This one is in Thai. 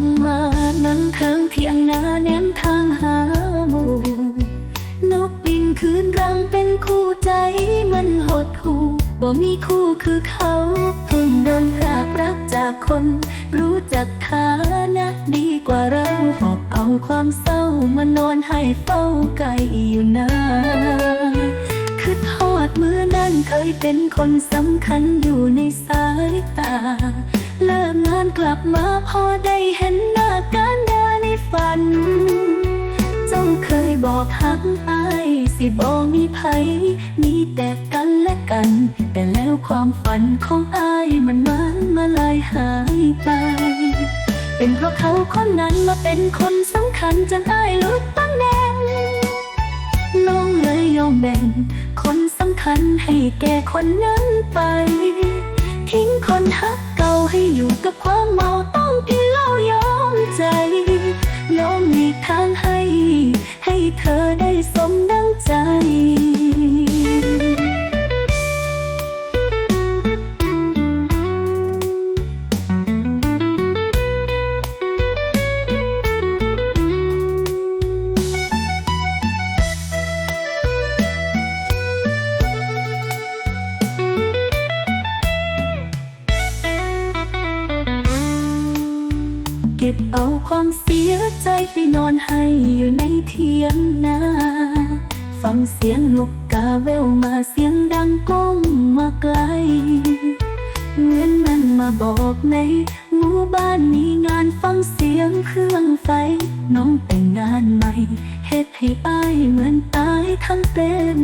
มมานั้นทางเที่ยงนาแนมทางหาหมู่นกบินคืนรังเป็นคู่ใจมันหดหูบ่มีคู่คือเขาเพิ่งโดนรากรักจากคน รู้จักฐานะดีกว่าเราหอบเอาความเศร้ามานอนให้เฝ้าไกลอยู่นานคือทอดมือนั้นเคยเป็นคนสำคัญอยู่ในสายตา กลับมาพอได้เห็นหน้ากันดาในฝันจ้าเคยบอกหักอายสิบอกมีไผมีแต่กันและกัน แต่แล้วความฝันของอายมันมันมาลายหายไป เป็นเพราะเขาคนนั้นมาเป็นคนสำคัญจนอายลุดตำแน่ลงเลยยอมแบ่ง คนสำคัญให้แก่คนนั้นไป ทิ้งคนฮัก ให้อยู่กับความเมาต้อง ก็บเอาความเสียใจไปนอนให้อยู่ในเทียงนาฟังเสียงลูกกาเววมาเสียงดังก้องมาไกลเหมือนมันมาบอกในหมู่บ้านนี้งานฟังเสียงเครื่องไฟ น้องแต่งงานใหม่เฮ็ดให้อ้ายเหมือนตายทั้งเป็น